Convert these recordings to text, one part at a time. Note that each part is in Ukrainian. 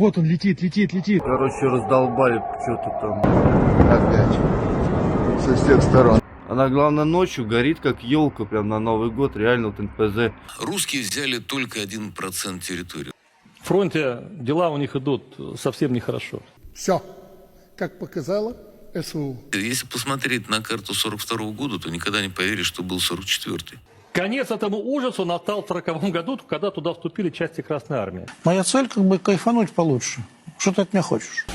Вот он летит, летит, летит. Короче, раздолбали что-то там. Опять. Со всех сторон. Она, главное, ночью горит, как елка, прям на Новый год, реально, вот НПЗ. Русские взяли только 1% территории. В фронте дела у них идут совсем нехорошо. Все, как показало СВУ. Если посмотреть на карту 42 года, то никогда не поверишь, что был 44-й. Конец этому ужасу настал в 1940 году, когда туда вступили части Красной Армии. Моя цель как бы кайфануть получше. Что ты от меня хочешь?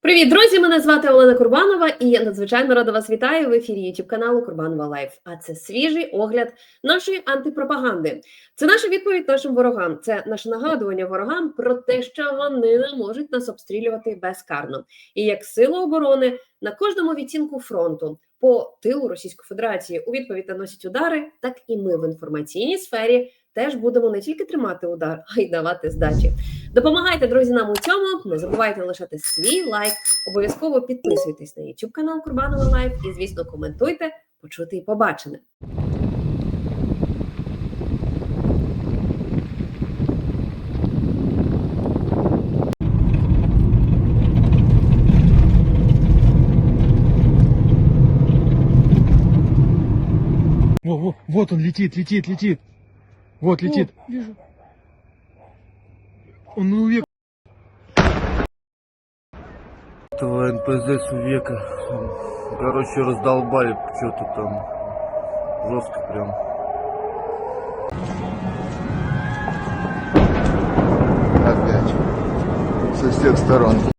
Привіт, друзі! Мене звати Олена Курбанова, і я надзвичайно рада вас вітаю в ефірі YouTube каналу Курбанова Лайф. А це свіжий огляд нашої антипропаганди. Це наша відповідь нашим ворогам. Це наше нагадування ворогам про те, що вони не можуть нас обстрілювати безкарно. І як сили оборони на кожному відтінку фронту по тилу Російської Федерації у відповідь наносять удари, так і ми в інформаційній сфері теж будемо не тільки тримати удар, а й давати здачі. Допомагайте друзі нам у цьому. Не забувайте лишати свій лайк. Обов'язково підписуйтесь на YouTube канал Курбанова Лайф і, звісно, коментуйте, почути і побачене. Вот он летит, летит, летит. Вот летит. Вижу. Он ну век. Этого НПЗ с века. Короче, раздолбали что-то там. Жестко прям. Опять. Со всех сторон.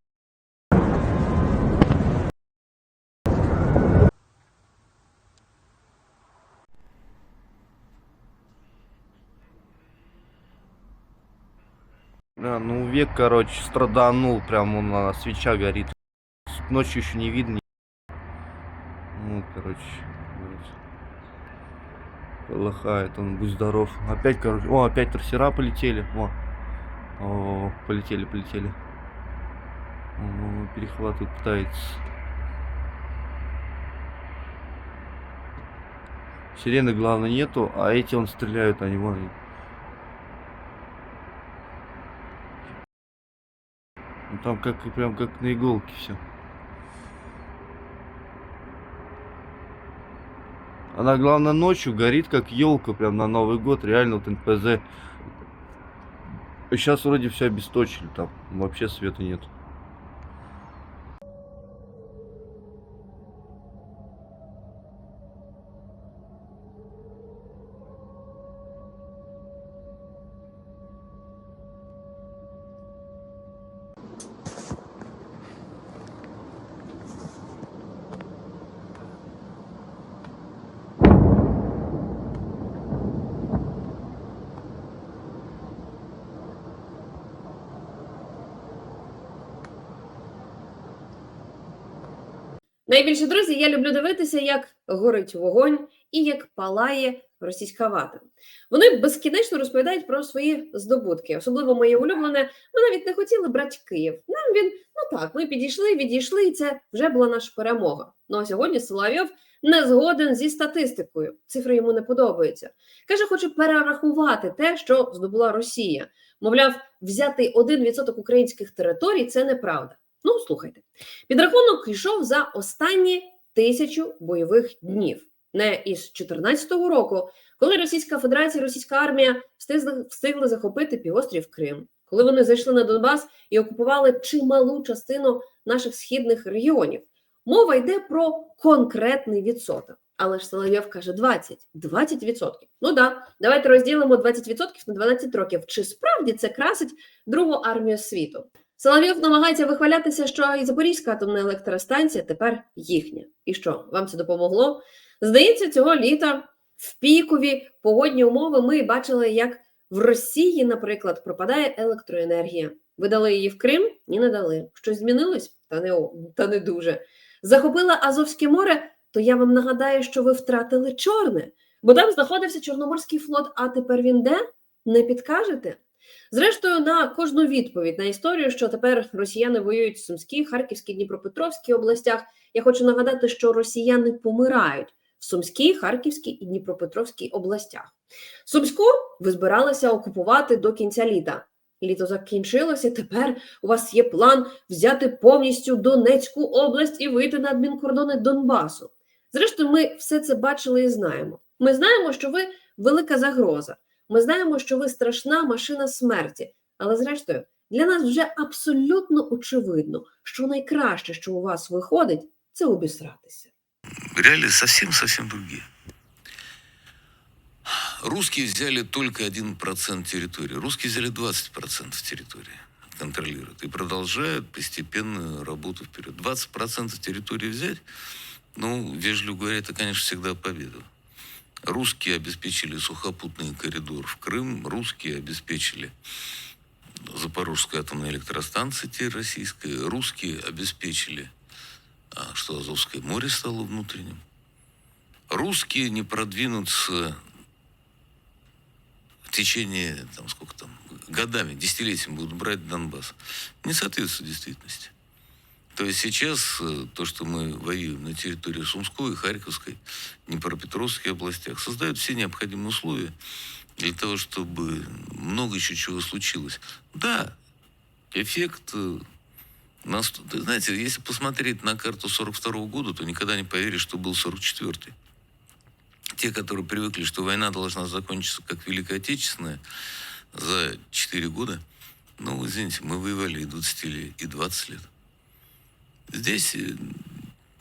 Ну век, короче, страданул, прям он на свеча горит. Ночью еще не видно. Ну, короче. Полыхает он, будь здоров. Опять, короче, о, опять трассера полетели. О, о полетели, полетели. О, перехватывать пытается. Сирены, главное, нету, а эти он стреляют, они вон. Там как прям как на иголке все. Она, главное, ночью горит, как елка, прям на Новый год, реально, вот НПЗ. Сейчас вроде все обесточили, там вообще света нет. Найбільше друзі, я люблю дивитися, як горить вогонь і як палає російська вата. Вони безкінечно розповідають про свої здобутки. Особливо моє улюблене. Ми навіть не хотіли брати Київ. Нам він ну так, ми підійшли, відійшли, і це вже була наша перемога. Ну а сьогодні Соловйов не згоден зі статистикою. Цифри йому не подобаються. Каже, хоче перерахувати те, що здобула Росія. Мовляв, взяти 1% українських територій це неправда. Ну, слухайте, підрахунок йшов за останні тисячу бойових днів, не із 2014 року, коли Російська Федерація, Російська армія встигли, встигли захопити півострів Крим, коли вони зайшли на Донбас і окупували чималу частину наших східних регіонів. Мова йде про конкретний відсоток. Але ж Соловйов каже 20. 20%. Ну да, давайте розділимо 20% на 12 років. Чи справді це красить другу армію світу? Соловйов намагається вихвалятися, що і Запорізька атомна електростанція тепер їхня. І що, вам це допомогло? Здається, цього літа в пікові погодні умови ми бачили, як в Росії, наприклад, пропадає електроенергія. Ви дали її в Крим? Ні, не дали. Щось змінилось? Та не, та не дуже. Захопила Азовське море, то я вам нагадаю, що ви втратили Чорне, бо там знаходився Чорноморський флот, а тепер він де? Не підкажете? Зрештою, на кожну відповідь на історію, що тепер росіяни воюють в Сумській, Харківській, Дніпропетровській областях. Я хочу нагадати, що росіяни помирають в Сумській, Харківській і Дніпропетровській областях. Сумську ви збиралися окупувати до кінця літа. Літо закінчилося. Тепер у вас є план взяти повністю Донецьку область і вийти на адмінкордони Донбасу. Зрештою, ми все це бачили і знаємо. Ми знаємо, що ви велика загроза. Ми знаємо, що ви страшна машина смерті. Але зрештою, для нас вже абсолютно очевидно, що найкраще, що у вас виходить, це обісратися. Реалии совсем-совсем другие. Русские взяли только 1% территории. Русские взяли 20% территории. Контролируют. И продолжают постепенную работу вперед. 20% территории взять, ну, вежливо говоря, это, конечно, всегда победа. Русские обеспечили сухопутный коридор в Крым. Русские обеспечили Запорожскую атомную электростанцию теперь российская. Русские обеспечили, а, что Азовское море стало внутренним. Русские не продвинутся в течение, там, сколько там, годами, десятилетиями будут брать Донбасс. Не соответствует действительности. То есть сейчас э, то, что мы воюем на территории Сумской, Харьковской, Днепропетровской областях, создает все необходимые условия для того, чтобы много еще чего случилось. Да, эффект э, нас, знаете, если посмотреть на карту 42 года, то никогда не поверишь, что был 44-й. Те, которые привыкли, что война должна закончиться как Великая Отечественная за 4 года, ну, извините, мы воевали и 20 лет, и 20 лет. Здесь э,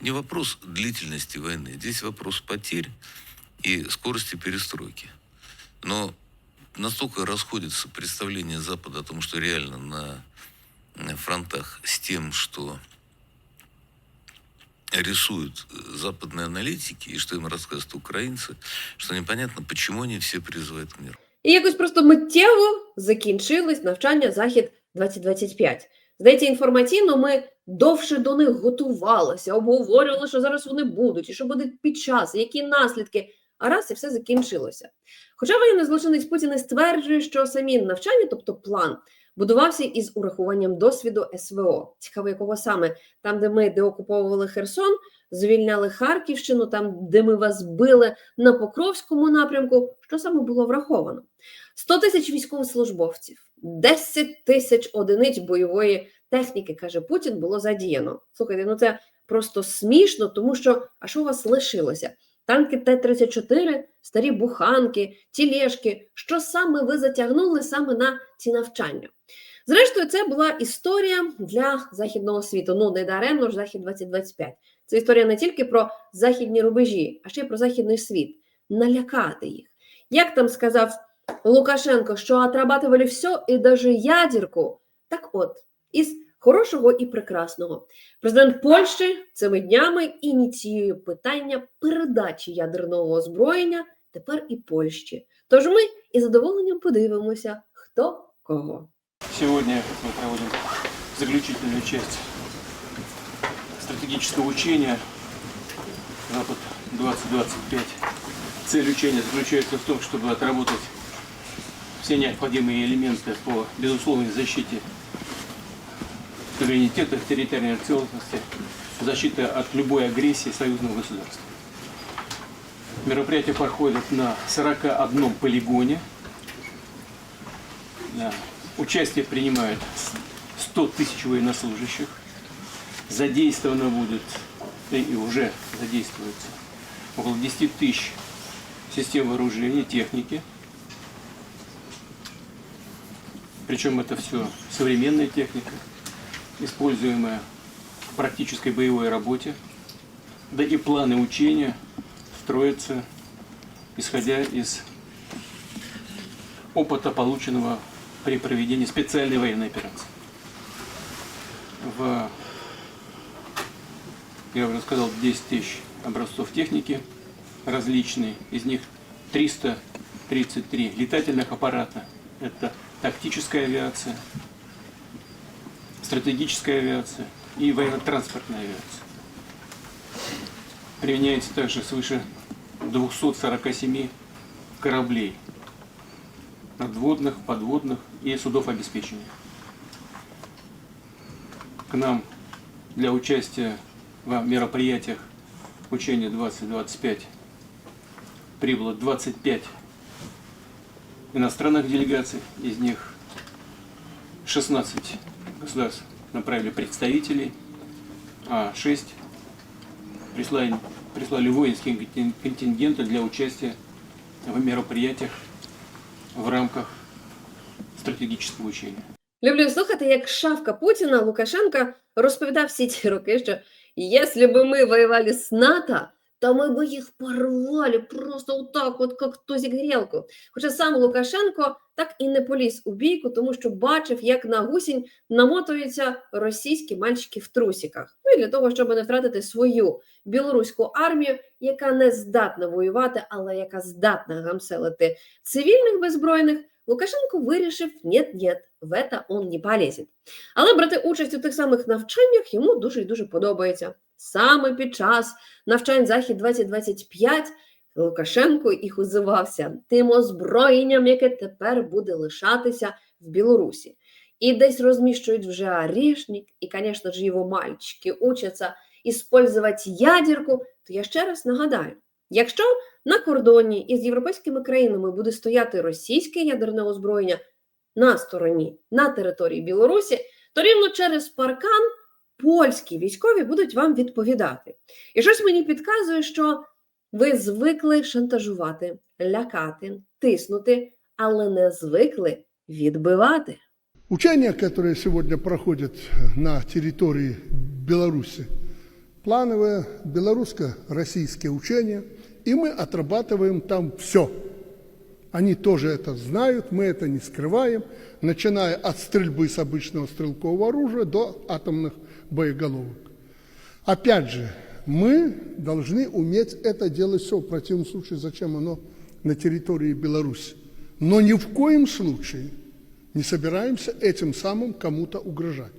не вопрос длительности войны, здесь вопрос потерь и скорости перестройки. Но настолько расходятся представления Запада о том, что реально на э, фронтах с тем, что рисуют э, западные аналитики и что им рассказывают украинцы, что непонятно, почему они все призывают к миру. І якось просто миттєво закінчилось навчання Захід 2025. Здається, інформаційно ми довше до них готувалася, обговорювали, що зараз вони будуть, і що буде під час, які наслідки. А раз і все закінчилося. Хоча воєнний злочинець Путін стверджує, що самі навчання, тобто план, будувався із урахуванням досвіду СВО. Цікаво, якого саме там, де ми деокуповували Херсон, звільняли Харківщину, там, де ми вас били на Покровському напрямку, що саме було враховано? 100 тисяч військовослужбовців, 10 тисяч одиниць бойової техніки, каже Путін, було задіяно. Слухайте, ну це просто смішно, тому що а що у вас лишилося? Танки Т-34, старі буханки, тілешки. Що саме ви затягнули саме на ці навчання? Зрештою, це була історія для західного світу. Ну не даремно ж захід 2025. Це історія не тільки про західні рубежі, а ще й про західний світ. Налякати їх. Як там сказав Лукашенко, що отрабатывали все і даже ядерку. Так от, із хорошого і прекрасного. Президент Польщі цими днями ініціює питання передачі ядерного озброєння тепер і Польщі. Тож ми із задоволенням подивимося, хто кого. Сегодня мы проводим заключительную часть стратегического учения Запад-2025. Цель учения заключается в том, чтобы отработать все необходимые элементы по безусловной защите суверенитета, территориальной целостности, защиты от любой агрессии союзного государства. Мероприятие проходит на 41 полигоне. Да. Участие принимают 100 тысяч военнослужащих. Задействовано будет, и уже задействуется, около 10 тысяч систем вооружения, техники. Причем это все современная техника, используемая в практической боевой работе. Да и планы учения строятся, исходя из опыта, полученного при проведении специальной военной операции. В, я уже сказал, 10 тысяч образцов техники различные, из них 333 летательных аппарата. Это тактическая авиация, стратегическая авиация и военно-транспортная авиация. Применяется также свыше 247 кораблей надводных, подводных и судов обеспечения. К нам для участия в мероприятиях учения 2025 прибыло 25 иностранных делегаций, из них 16 государств направили представителей, а 6 прислали, прислали воинские контин- контингенты для участия в мероприятиях в рамках стратегического учения. Люблю слухати, як шавка Путіна Лукашенка розповідав всі ці роки, що якщо б ми воювали з НАТО, то ми б їх порвали просто отак, от як тузик грілку. Хоча сам Лукашенко так і не поліз у бійку, тому що бачив, як на гусінь намотуються російські мальчики в трусіках. Ну і для того, щоб не втратити свою білоруську армію, яка не здатна воювати, але яка здатна гамселити цивільних беззбройних, Лукашенко вирішив, нет-нет, в это он не полезет. Але брати участь у тих самих навчаннях йому дуже і дуже подобається. Саме під час навчань Захід 2025 Лукашенко і хузивався тим озброєнням, яке тепер буде лишатися в Білорусі. І десь розміщують вже орешник, і, звісно ж, його мальчики учаться іспользувати ядерку, то я ще раз нагадаю: якщо на кордоні із європейськими країнами буде стояти російське ядерне озброєння на стороні на території Білорусі, то рівно через паркан польські військові будуть вам відповідати. І щось мені підказує, що ви звикли шантажувати, лякати, тиснути, але не звикли відбивати. Учения, которые сегодня проходят на территории Беларуси, плановое белорусско-российские учения, и мы отрабатываем там все. Они тоже это знают, мы это не скрываем, начиная от стрельбы с обычного стрелкового оружия до атомных боеголовок. Опять же, мы должны уметь это делать все. В противном случае, зачем оно на территории Беларуси? Но ни в коем случае не собираемся этим самым кому-то угрожать.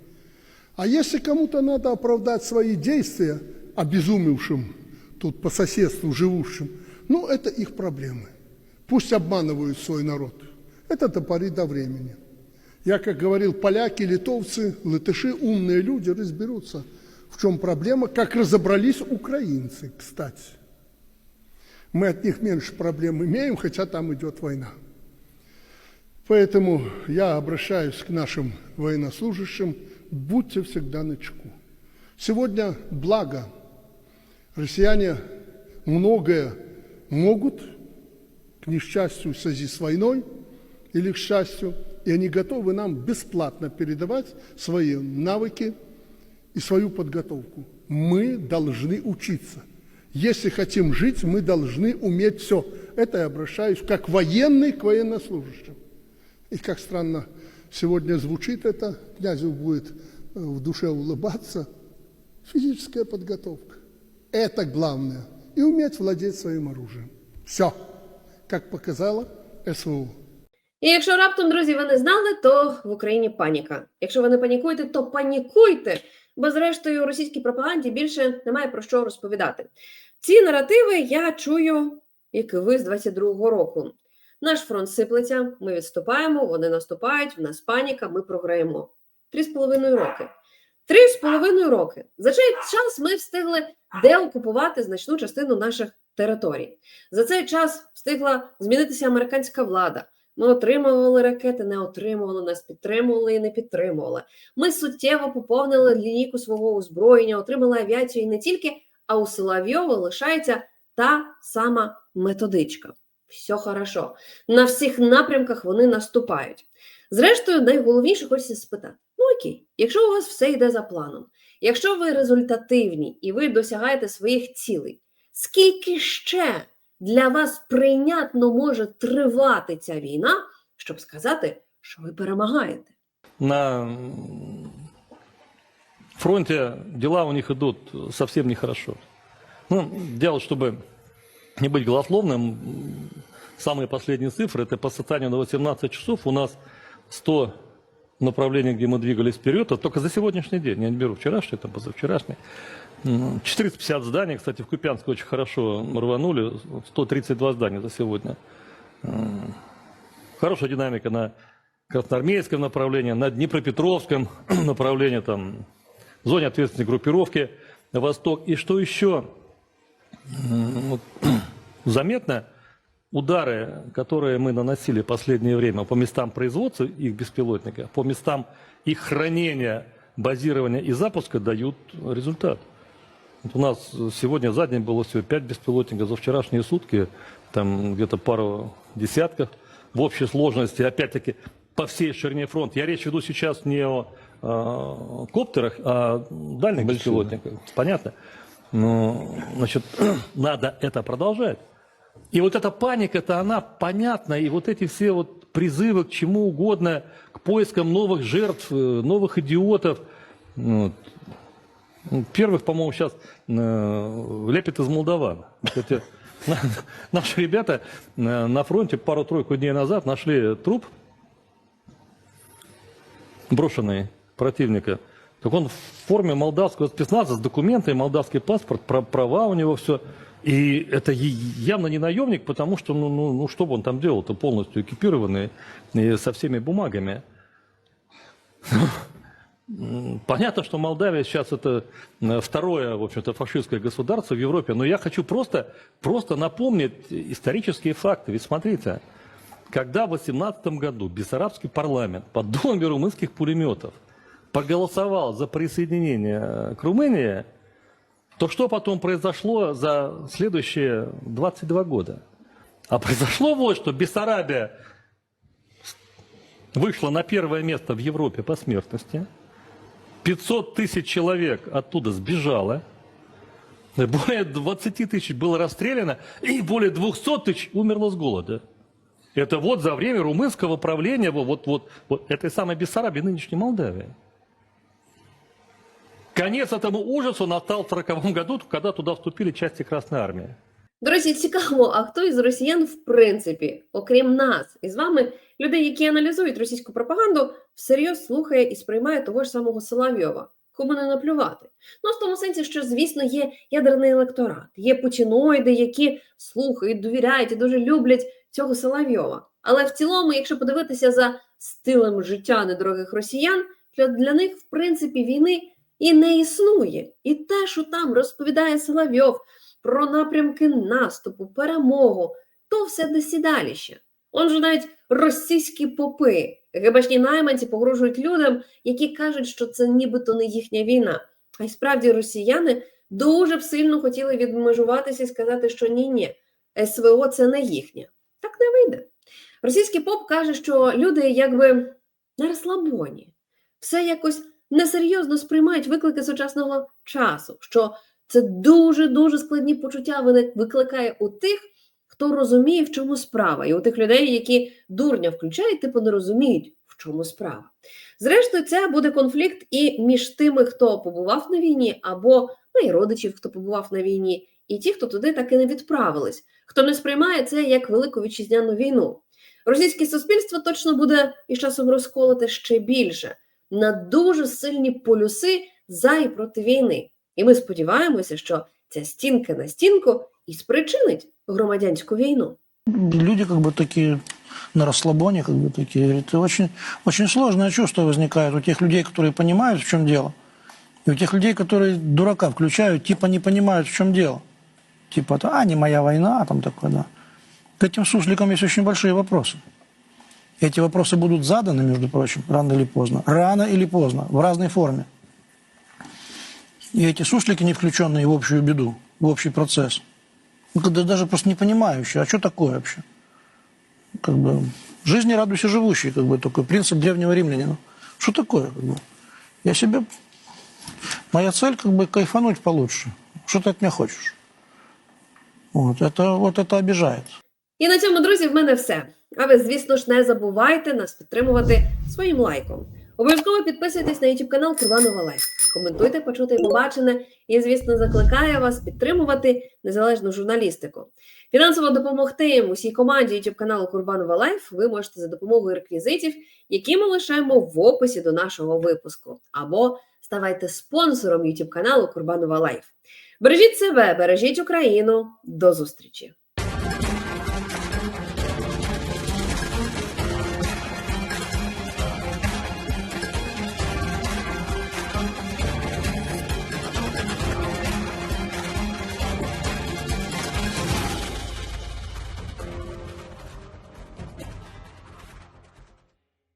А если кому-то надо оправдать свои действия обезумевшим, тут по соседству живущим, ну, это их проблемы. Пусть обманывают свой народ. Это до поры до времени. Я, как говорил, поляки, литовцы, латыши, умные люди разберутся, в чем проблема, как разобрались украинцы, кстати. Мы от них меньше проблем имеем, хотя там идет война. Поэтому я обращаюсь к нашим военнослужащим, будьте всегда на чеку. Сегодня благо, россияне многое могут, несчастью, в связи с войной или к счастью, и они готовы нам бесплатно передавать свои навыки и свою подготовку. Мы должны учиться. Если хотим жить, мы должны уметь все. Это я обращаюсь как военный к военнослужащим. И как странно сегодня звучит это, князю будет э, в душе улыбаться. Физическая подготовка. Это главное. И уметь владеть своим оружием. Все. Как показало СВО. І якщо раптом, друзі, ви не знали, то в Україні паніка. Якщо ви не панікуєте, то панікуйте, бо зрештою російській пропаганді більше немає про що розповідати. Ці наративи я чую, як і ви з 22-го року. Наш фронт сиплеться, ми відступаємо, вони наступають, в нас паніка, ми програємо. Три з половиною роки. Три з половиною роки. За цей час ми встигли деокупувати значну частину наших територій. За цей час встигла змінитися американська влада. Ми отримували ракети, не отримували, нас підтримували і не підтримували. Ми суттєво поповнили лінійку свого озброєння, отримали авіацію і не тільки, а у Соловйова лишається та сама методичка. Все хорошо. На всіх напрямках вони наступають. Зрештою, найголовніше хочеться спитати: ну окей, якщо у вас все йде за планом, якщо ви результативні і ви досягаєте своїх цілей, скільки ще для вас прийнятно може тривати ця війна, щоб сказати, що ви перемагаєте? На м, фронте дела у них идут совсем нехорошо. Ну, дело, чтобы не быть голословным, м, самые последние цифры, это по состоянию на 18 часов у нас 100 направлений, где мы двигались вперед, это только за сегодняшний день, я не беру вчерашний, там позавчерашний. М, 450 зданий, кстати, в Купянске очень хорошо рванули, 132 здания за сегодня. Хорошая динамика на красноармейском направлении, на Днепропетровском направлении, там, в зоне ответственной группировки восток. И что еще заметно, удары, которые мы наносили в последнее время по местам производства их беспилотников, по местам их хранения, базирования и запуска дают результат. Вот у нас сегодня за день было всего 5 беспилотников, за вчерашние сутки там где-то пару десятков. В общей сложности, опять-таки, по всей ширине фронта. Я речь веду сейчас не о э, коптерах, а дальних беспилотниках. Понятно? Ну, значит, надо это продолжать. И вот эта паника-то, она понятна, и вот эти все вот призывы к чему угодно, к поискам новых жертв, э, новых идиотов. Вот. Ну, Первых, по-моему, сейчас э, лепят из Молдаван. Кстати, на- наши ребята э, на фронте пару-тройку дней назад нашли труп брошенный противника. Так он в форме молдавского спецназа с документами, молдавский паспорт, права у него все. И это явно не наемник, потому что, ну, ну, ну что бы он там делал-то, полностью экипированный и со всеми бумагами. Понятно, что Молдавия сейчас это э, второе, в общем-то, фашистское государство в Европе, но я хочу просто, просто напомнить исторические факты. Ведь смотрите, когда в 18 году Бессарабский парламент под дулами румынских пулеметов проголосовал за присоединение э, к Румынии, то что потом произошло за следующие 22 года? А произошло вот что. Бессарабия вышла на первое место в Европе по смертности. 500 тысяч человек оттуда сбежало. Более 20 тысяч было расстреляно, и более 200 тысяч умерло с голода. Это вот за время румынского правления вот, вот, вот, этой самой Бессарабии, нынешней Молдавии. Конец этому ужасу настал в 1940 году, когда туда вступили части Красной Армии. До цікаво, а хто із росіян, в принципі, окрім нас і з вами, людей, які аналізують російську пропаганду, всерйоз слухає і сприймає того ж самого Соловйова, кому не наплювати. Ну, в тому сенсі, що, звісно, є ядерний електорат, є путіноїди, які слухають, довіряють і дуже люблять цього Соловйова. Але в цілому, якщо подивитися за стилем життя недорогих росіян, для, для них, в принципі, війни і не існує. І те, що там розповідає Соловйов, про напрямки наступу, перемогу, то все досідаліще. Он же навіть російські попи, гебашні найманці погрожують людям, які кажуть, що це нібито не їхня війна. А й справді росіяни дуже б сильно хотіли відмежуватися і сказати, що ні-ні, СВО це не їхнє. Так не вийде. Російський поп каже, що люди якби на розслабоні, все якось несерйозно сприймають виклики сучасного часу. що це дуже дуже складні почуття викликає у тих, хто розуміє, в чому справа, і у тих людей, які дурня включають, типу не розуміють, в чому справа. Зрештою, це буде конфлікт і між тими, хто побував на війні, або ну, і родичів, хто побував на війні, і ті, хто туди так і не відправились, хто не сприймає це як велику вітчизняну війну. Російське суспільство точно буде із часом розколоте ще більше на дуже сильні полюси за і проти війни. І ми сподіваємося, що ця стінка на стінку і спричинить громадянську війну. Люди как бы такие на расслабоне, как бы такие. Это очень, очень сложное чувство возникает у тех людей, которые понимают, в чем дело. И у тех людей, которые дурака включают, типа не понимают, в чем дело. Типа, это, а, не моя война, там такое, да. К этим сусликам есть очень большие вопросы. Эти вопросы будут заданы, между прочим, рано или поздно. Рано или поздно, в разной форме. И эти суслики, не включенные в общую беду, в общий процесс, ну, когда даже просто не понимающие, а что такое вообще? Как бы, жизни радуйся живущий, как бы, такой принцип древнего римлянина. Что такое, как бы? Я себе... Моя цель, как бы, кайфануть получше. Что ты от меня хочешь? Вот это, вот это обижает. І на цьому, друзі, в мене все. А ви, звісно ж, не забувайте нас підтримувати своїм лайком. Обов'язково підписуйтесь на YouTube канал Курбанова Лайф. Коментуйте, почути і побачене. І, звісно, закликаю вас підтримувати незалежну журналістику. Фінансово допомогти усій команді YouTube каналу Курбанова Лайф ви можете за допомогою реквізитів, які ми лишаємо в описі до нашого випуску. Або ставайте спонсором YouTube каналу Курбанова Лайф. Бережіть себе, бережіть Україну. До зустрічі!